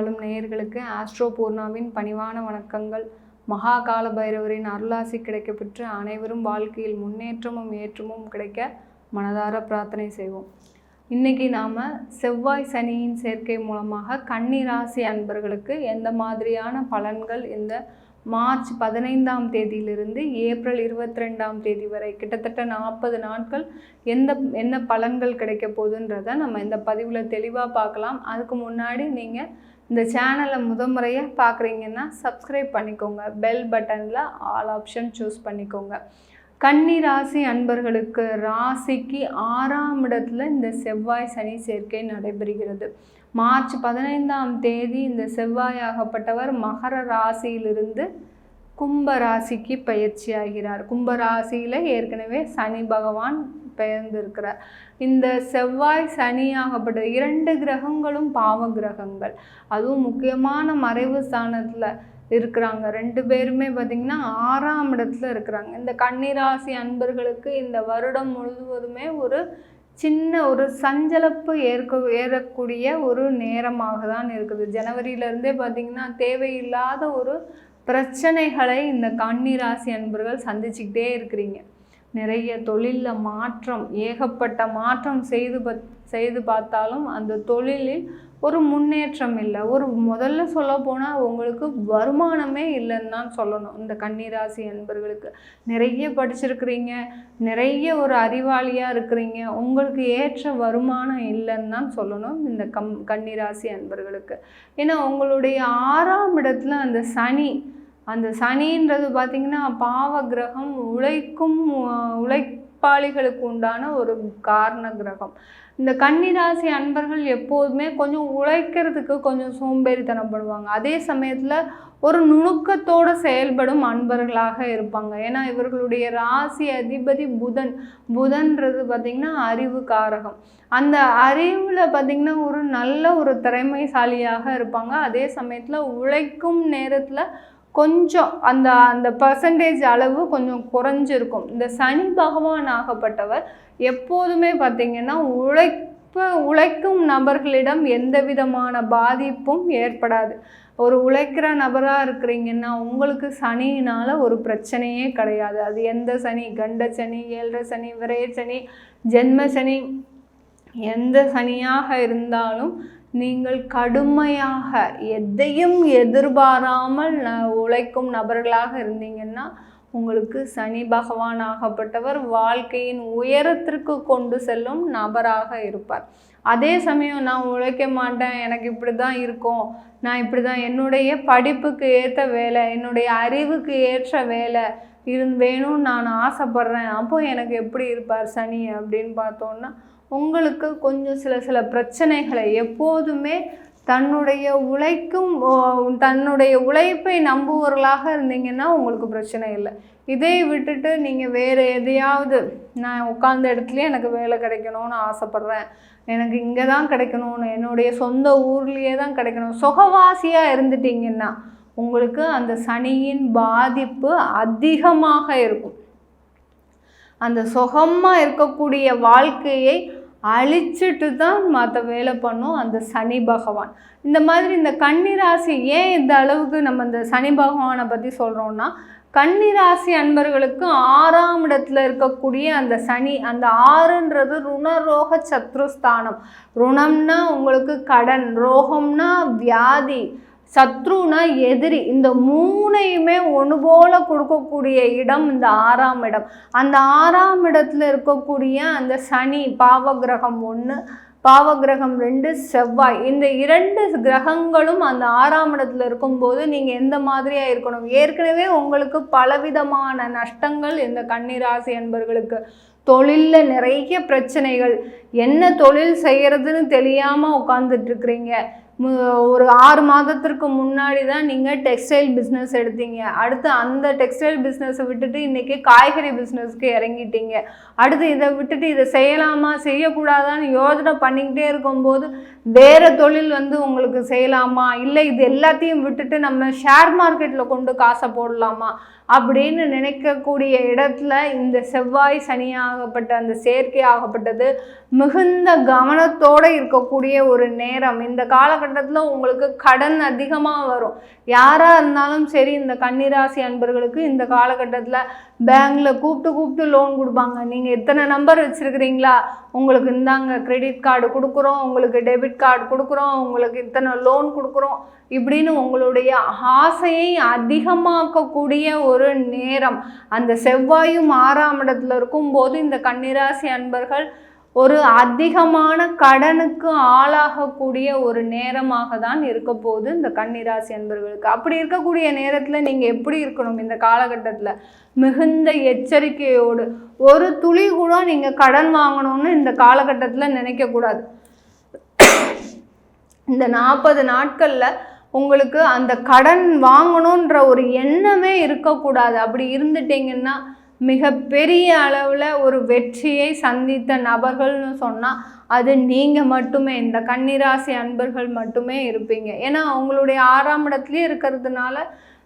வாழும் நேயர்களுக்கு ஆஸ்ட்ரோ பூர்ணாவின் பணிவான வணக்கங்கள். மகா கால பைரவரின் அருளாசி கிடைக்கப்பெற்று அனைவரும் வாழ்க்கையில் முன்னேற்றமும் ஏற்றமும் கிடைக்க மனதார பிரார்த்தனை செய்வோம். இன்னைக்கு நாம் செவ்வாய் சனியின் சேர்க்கை மூலமாக கன்னி ராசி அன்பர்களுக்கு எந்த மாதிரியான பலன்கள் இந்த மார்ச் பதினைந்தாம் தேதியிலிருந்து ஏப்ரல் இருபத்தி ரெண்டாம் தேதி வரை கிட்டத்தட்ட நாற்பது நாட்கள் எந்த என்ன பலன்கள் கிடைக்க போகுதுன்றதை நம்ம இந்த பதிவில் தெளிவாக பார்க்கலாம். அதுக்கு முன்னாடி நீங்கள் இந்த சேனலை முதன்முறையாக பார்க்குறீங்கன்னா சப்ஸ்கிரைப் பண்ணிக்கோங்க. பெல் பட்டனில் ஆல் ஆப்ஷன் சூஸ் பண்ணிக்கோங்க. கன்னி ராசி அன்பர்களுக்கு ராசிக்கு ஆறாம் இடத்துல இந்த செவ்வாய் சனி சேர்க்கை நடைபெறுகிறது. மார்ச் பதினைந்தாம் தேதி இந்த செவ்வாய் ஆகப்பட்டவர் மகர ராசியிலிருந்து கும்ப ராசிக்கு பயிற்சி ஆகிறார் கும்ப ராசியில் ஏற்கனவே சனி பகவான் பெயர்ந்திருக்கிறார் இந்த செவ்வாய் சனியாகப்பட்ட இரண்டு கிரகங்களும் பாவ கிரகங்கள். அதுவும் முக்கியமான மறைவு ஸ்தானத்தில் இருக்கிறாங்க. ரெண்டு பேருமே பார்த்திங்கன்னா ஆறாம் இடத்துல இருக்கிறாங்க. இந்த கன்னிராசி அன்பர்களுக்கு இந்த வருடம் முழுவதுமே ஒரு சின்ன ஒரு சஞ்சலப்பு ஏற்க ஏறக்கூடிய ஒரு நேரமாக தான் இருக்குது. ஜனவரியிலேருந்தே பார்த்திங்கன்னா தேவையில்லாத ஒரு பிரச்சனைகளை இந்த கன்னிராசி அன்பர்கள் சந்திச்சுக்கிட்டே இருக்கிறீங்க. நிறைய தொழிலில் மாற்றம் ஏகப்பட்ட மாற்றம் செய்து பத் செய்து பார்த்தாலும் அந்த தொழிலில் ஒரு முன்னேற்றம் இல்லை. ஒரு முதல்ல சொல்ல போனால் உங்களுக்கு வருமானமே இல்லைன்னு தான் சொல்லணும். இந்த கன்னிராசி என்பர்களுக்கு நிறைய படிச்சிருக்கிறீங்க நிறைய ஒரு அறிவாளியாக இருக்கிறீங்க. உங்களுக்கு ஏற்ற வருமானம் இல்லைன்னு தான் சொல்லணும் இந்த கம் கன்னிராசி அன்பர்களுக்கு. ஏன்னா உங்களுடைய ஆறாம் இடத்துல அந்த சனி அந்த சனின்றது பார்த்திங்கன்னா பாவ கிரகம் உழைக்கும் உழைப்பாளிகளுக்கு உண்டான ஒரு காரண கிரகம். இந்த கன்னிராசி அன்பர்கள் எப்போதுமே கொஞ்சம் உழைக்கிறதுக்கு கொஞ்சம் சோம்பேறித்தனம் பண்ணுவாங்க. அதே சமயத்தில் ஒரு நுணுக்கத்தோடு செயல்படும் அன்பர்களாக இருப்பாங்க. ஏன்னா இவர்களுடைய ராசி அதிபதி புதன். புதன்றது பார்த்திங்கன்னா அறிவு காரகம். அந்த அறிவில் பார்த்திங்கன்னா ஒரு நல்ல ஒரு திறமைசாலியாக இருப்பாங்க. அதே சமயத்தில் உழைக்கும் நேரத்தில் கொஞ்சம் அந்த அந்த பர்சன்டேஜ் அளவு கொஞ்சம் குறைஞ்சிருக்கும். இந்த சனி பகவான் ஆகப்பட்டவர் எப்போதுமே பார்த்திங்கன்னா உழைப்பு உழைக்கும் நபர்களிடம் எந்த விதமான பாதிப்பும் ஏற்படாது. ஒரு உழைக்கிற நபராக இருக்கிறீங்கன்னா உங்களுக்கு சனியினால் ஒரு பிரச்சனையே கிடையாது. அது எந்த சனி? கண்ட சனி ஏழரை சனி விரைய சனி ஜென்ம சனி எந்த சனியாக இருந்தாலும் நீங்கள் கடுமையாக எதையும் எதிர்பாராமல் உழைக்கும் நபர்களாக இருந்தீங்கன்னா உங்களுக்கு சனி பகவான் ஆகப்பட்டவர் வாழ்க்கையின் உயரத்திற்கு கொண்டு செல்லும் நபராக இருப்பார். அதே சமயம் நான் உழைக்க மாட்டேன் எனக்கு இப்படி தான் இருக்கும். நான் இப்படி தான் என்னுடைய படிப்புக்கு ஏற்ற வேலை என்னுடைய அறிவுக்கு ஏற்ற வேலை இருந்து வேணும்னு நான் ஆசைப்பட்றேன். அப்போ எனக்கு எப்படி இருப்பார் சனி அப்படின்னு பார்த்தோன்னா உங்களுக்கு கொஞ்சம் சில சில பிரச்சனைகளை எப்போதுமே தன்னுடைய உழைக்கும் தன்னுடைய உழைப்பை நம்புவர்களாக இருந்தீங்கன்னா உங்களுக்கு பிரச்சனை இல்லை. இதை விட்டுட்டு நீங்கள் வேறு எதையாவது நான் உட்காந்த இடத்துலையே எனக்கு வேலை கிடைக்கணும்னு ஆசைப்பட்றேன். எனக்கு இங்கே தான் கிடைக்கணும்னு என்னுடைய சொந்த ஊர்லேயே தான் கிடைக்கணும். சுகவாசியாக இருந்துட்டீங்கன்னா உங்களுக்கு அந்த சனியின் பாதிப்பு அதிகமாக இருக்கும். அந்த சுகமாக இருக்கக்கூடிய வாழ்க்கையை அழிச்சிட்டு தான் மற்ற வேலை பண்ணும் அந்த சனி பகவான். இந்த மாதிரி இந்த கன்னிராசி ஏன் இந்த அளவுக்கு நம்ம இந்த சனி பகவானை பற்றி சொல்கிறோன்னா கன்னிராசி அன்பர்களுக்கு ஆறாம் இடத்துல இருக்கக்கூடிய அந்த சனி அந்த ஆறுன்றது ருணரோக சத்ருஸ்தானம். ருணம்னா உங்களுக்கு கடன் ரோகம்னா வியாதி. சத்ருனா எதிரி. இந்த மூணையுமே ஒன்று போல கொடுக்கக்கூடிய இடம் இந்த ஆறாம் இடம். அந்த ஆறாம் இடத்துல இருக்கக்கூடிய அந்த சனி பாவகிரகம் ஒன்று பாவகிரகம் ரெண்டு செவ்வாய். இந்த இரண்டு கிரகங்களும் அந்த ஆறாம் இடத்துல இருக்கும்போது நீங்கள் எந்த மாதிரியாக இருக்கணும்? ஏற்கனவே உங்களுக்கு பலவிதமான நஷ்டங்கள் இந்த கன்னிராசி என்பர்களுக்கு தொழிலில் நிறைய பிரச்சனைகள். என்ன தொழில் செய்கிறதுன்னு தெரியாமல் உட்காந்துட்ருக்குறீங்க ஒரு ஆறு மாதத்திற்கு முன்னாடி தான் நீங்கள் டெக்ஸ்டைல் பிஸ்னஸ் எடுத்தீங்க. அடுத்து அந்த டெக்ஸ்டைல் பிஸ்னஸை விட்டுட்டு இன்றைக்கி காய்கறி பிஸ்னஸ்க்கு இறங்கிட்டீங்க. அடுத்து இதை விட்டுட்டு இதை செய்யலாமா செய்யக்கூடாதான்னு யோஜனை பண்ணிக்கிட்டே இருக்கும்போது வேறு தொழில் வந்து உங்களுக்கு செய்யலாமா? இல்லை இது எல்லாத்தையும் விட்டுட்டு நம்ம ஷேர் மார்க்கெட்டில் கொண்டு காசை போடலாமா? அப்படின்னு நினைக்கக்கூடிய இடத்துல இந்த செவ்வாய் சனியாகப்பட்ட அந்த செயற்கை ஆகப்பட்டது மிகுந்த கவனத்தோடு இருக்கக்கூடிய ஒரு நேரம். இந்த காலகட்டத்தில் உங்களுக்கு கடன் அதிகமாக வரும். யாராக இருந்தாலும் சரி இந்த கன்னிராசி அன்பர்களுக்கு இந்த காலகட்டத்தில் பேங்க்கில் கூப்பிட்டு கூப்பிட்டு லோன் கொடுப்பாங்க. நீங்கள் எத்தனை நம்பர் வச்சுருக்கிறீங்களா? உங்களுக்கு இந்தாங்க கிரெடிட் கார்டு கொடுக்குறோம் உங்களுக்கு டெபிட் கார்டு கொடுக்குறோம் உங்களுக்கு இத்தனை லோன் கொடுக்குறோம். இப்படின்னு உங்களுடைய ஆசையை அதிகமாக்கக்கூடிய ஒரு நேரம். அந்த செவ்வாயும் ஆறாம் இடத்துல இருக்கும்போது இந்த கன்னிராசி அன்பர்கள் ஒரு அதிகமான கடனுக்கு ஆளாகக்கூடிய ஒரு நேரமாக தான் இருக்க போகுது இந்த கன்னிராசி அன்பர்களுக்கு. அப்படி இருக்கக்கூடிய நேரத்தில் நீங்கள் எப்படி இருக்கணும் இந்த காலகட்டத்தில்? மிகுந்த எச்சரிக்கையோடு. ஒரு துளி கூட நீங்கள் கடன் வாங்கணும்னு இந்த காலகட்டத்தில் நினைக்கக்கூடாது. இந்த நாற்பது நாட்களில் உங்களுக்கு அந்த கடன் வாங்கணுன்ற ஒரு எண்ணமே இருக்கக்கூடாது. அப்படி இருந்துட்டீங்கன்னா மிகப்பெரிய அளவில் ஒரு வெற்றியை சந்தித்த நபர்கள்னு சொன்னால் அது நீங்கள் மட்டுமே இந்த கன்னிராசி அன்பர்கள் மட்டுமே இருப்பீங்க. ஏன்னா அவங்களுடைய ஆறாம் இடத்துலேயே இருக்கிறதுனால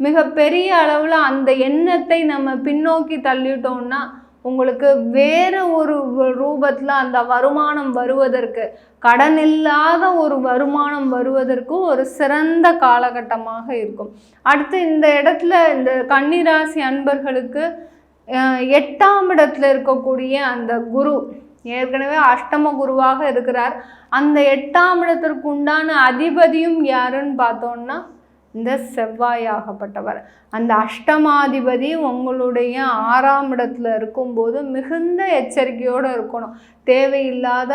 மிகப்பெரிய அளவில் அந்த எண்ணத்தை நம்ம பின்னோக்கி தள்ளிட்டோம்னா உங்களுக்கு வேறு ஒரு ரூபத்தில் அந்த வருமானம் வருவதற்கு கடன் இல்லாத ஒரு வருமானம் வருவதற்கு ஒரு சிறந்த காலகட்டமாக இருக்கும். அடுத்து இந்த இடத்துல இந்த கன்னிராசி அன்பர்களுக்கு எட்டாம் இடத்துல இருக்கக்கூடிய அந்த குரு ஏற்கனவே அஷ்டம குருவாக இருக்கிறார். அந்த எட்டாம் இடத்திற்கு உண்டான அதிபதியும் யாருன்னு பார்த்தோம்னா இந்த செவ்வாயாகப்பட்டவர். அந்த அஷ்டமாதிபதி உங்களுடைய ஆறாம் இடத்துல இருக்கும்போது மிகுந்த எச்சரிக்கையோடு இருக்கணும். தேவையில்லாத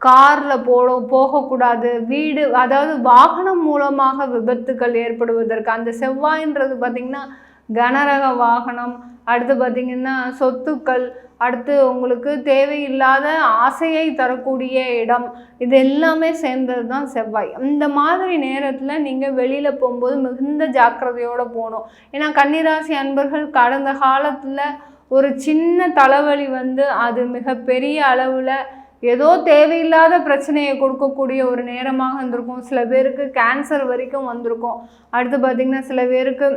காரில் போட போகக்கூடாது. வீடு அதாவது வாகனம் மூலமாக விபத்துக்கள் ஏற்படுவதற்கு அந்த செவ்வாயின்றது பார்த்திங்கன்னா கனரக வாகனம் அடுத்து பார்த்திங்கன்னா சொத்துக்கள் அடுத்து உங்களுக்கு தேவையில்லாத ஆசையை தரக்கூடிய இடம். இது எல்லாமே சேர்ந்தது தான் செவ்வாய். இந்த மாதிரி நேரத்தில் நீங்கள் வெளியில் போகும்போது மிகுந்த ஜாக்கிரதையோடு போகணும். ஏன்னா கன்னிராசி அன்பர்கள் கடந்த காலத்தில் ஒரு சின்ன தலைவலி வந்து அது மிகப்பெரிய அளவில் ஏதோ தேவையில்லாத பிரச்சனையை கொடுக்கக்கூடிய ஒரு நேரமாக இருந்திருக்கும். சில பேருக்கு கேன்சர் வரைக்கும் வந்திருக்கும். அடுத்து பார்த்திங்கன்னா சில பேருக்கு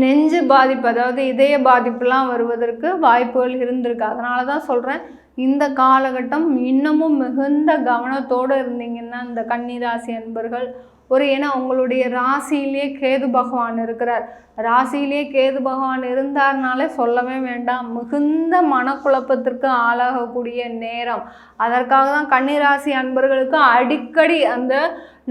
நெஞ்சு பாதிப்பு அதாவது இதய பாதிப்புலாம் வருவதற்கு வாய்ப்புகள் இருந்திருக்கு. அதனால தான் சொல்கிறேன் இந்த காலகட்டம் இன்னமும் மிகுந்த கவனத்தோடு இருந்தீங்கன்னா இந்த கன்னிராசி அன்பர்கள் ஒரு ஏன்னா உங்களுடைய ராசியிலே கேது பகவான் இருக்கிறார். ராசியிலே கேது பகவான் இருந்தார்னாலே சொல்லவே வேண்டாம். மிகுந்த மனக்குழப்பத்திற்கு ஆளாகக்கூடிய நேரம். அதற்காக தான் கன்னிராசி அன்பர்களுக்கு அடிக்கடி அந்த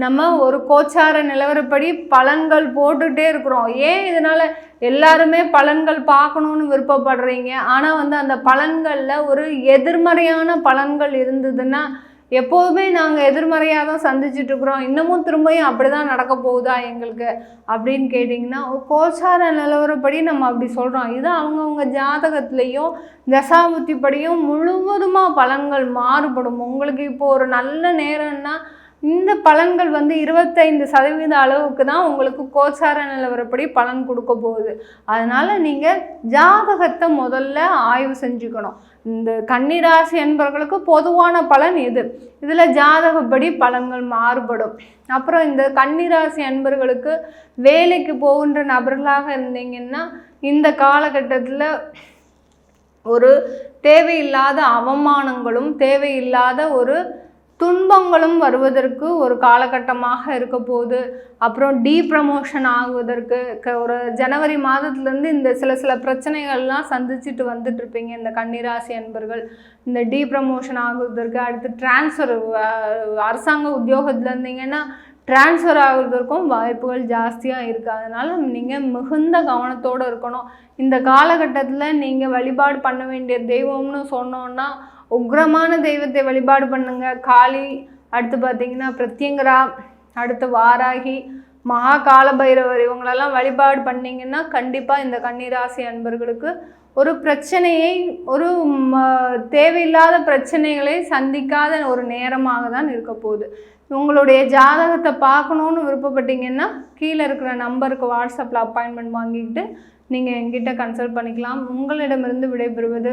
நம்ம ஒரு கோச்சார நிலவரப்படி பலன்கள் போட்டுகிட்டே இருக்கிறோம். ஏன் இதனால் எல்லாருமே பலன்கள் பார்க்கணுன்னு விருப்பப்படுறீங்க? ஆனால் வந்து அந்த பலன்களில் ஒரு எதிர்மறையான பலன்கள் இருந்ததுன்னா எப்போதுமே நாங்கள் எதிர்மறையாக தான் சந்திச்சிட்ருக்குறோம் இன்னமும் திரும்பியும் அப்படி தான் நடக்க போகுதா எங்களுக்கு? அப்படின்னு கேட்டிங்கன்னா கோச்சார நிலவரப்படி நம்ம அப்படி சொல்கிறோம் இது அவங்கவுங்க ஜாதகத்துலேயும் தசாபுத்திப்படியும் முழுவதுமாக பலன்கள் மாறுபடும். உங்களுக்கு இப்போது ஒரு நல்ல நேரம்னா இந்த பலன்கள் வந்து இருபத்தைந்து சதவீத அளவுக்கு தான் உங்களுக்கு கோச்சார நிலவரப்படி பலன் கொடுக்க போகுது. அதனால் நீங்கள் ஜாதகத்தை முதல்ல ஆய்வு செஞ்சுக்கணும். இந்த கன்னிராசி என்பவர்களுக்கு பொதுவான பலன் இது. இதில் ஜாதகப்படி பலன்கள் மாறுபடும். அப்புறம் இந்த கன்னிராசி என்பர்களுக்கு வேலைக்கு போகின்ற நபர்களாக இருந்தீங்கன்னா இந்த காலகட்டத்தில் ஒரு தேவையில்லாத அவமானங்களும் தேவையில்லாத ஒரு துன்பங்களும் வருவதற்கு ஒரு காலகட்டமாக இருக்க போகுது. அப்புறம் டீ ப்ரமோஷன் ஆகுவதற்கு ஒரு ஜனவரி மாதத்துலேருந்து இந்த சில சில பிரச்சனைகள்லாம் சந்திச்சுட்டு வந்துட்டுருப்பீங்க. இந்த கன்னிராசி அன்பர்கள் இந்த டீ ப்ரமோஷன் ஆகுவதற்கு அடுத்து டிரான்ஸ்ஃபர் அரசாங்க உத்தியோகத்தில் இருந்தீங்கன்னா டிரான்ஸ்ஃபர் ஆகுறதுக்கும் வாய்ப்புகள் ஜாஸ்தியாக இருக்குது அதனால் நீங்கள் மிகுந்த கவனத்தோடு இருக்கணும். இந்த காலகட்டத்தில் நீங்கள் வழிபாடு பண்ண வேண்டிய தெய்வம்னு சொன்னோன்னா உக்ரமான தெய்வத்தை வழிபாடு பண்ணுங்க. காளி அடுத்து பார்த்தீங்கன்னா பிரத்யங்கரா அடுத்து வாராகி மகா கால பைரவர் இவங்களெல்லாம் வழிபாடு பண்ணிங்கன்னா கண்டிப்பாக இந்த கன்னிராசி அன்பர்களுக்கு ஒரு பிரச்சனையை ஒரு தேவையில்லாத பிரச்சனைகளை சந்திக்காத ஒரு நேரமாக தான் இருக்க போகுது. உங்களுடைய ஜாதகத்தை பார்க்கணுன்னு விருப்பப்பட்டீங்கன்னா கீழே இருக்கிற நம்பருக்கு வாட்ஸ்அப்பில் அப்பாயின்மெண்ட் வாங்கிக்கிட்டு நீங்கள் எங்கிட்ட கன்சல்ட் பண்ணிக்கலாம். உங்களிடமிருந்து விடைபெறுவது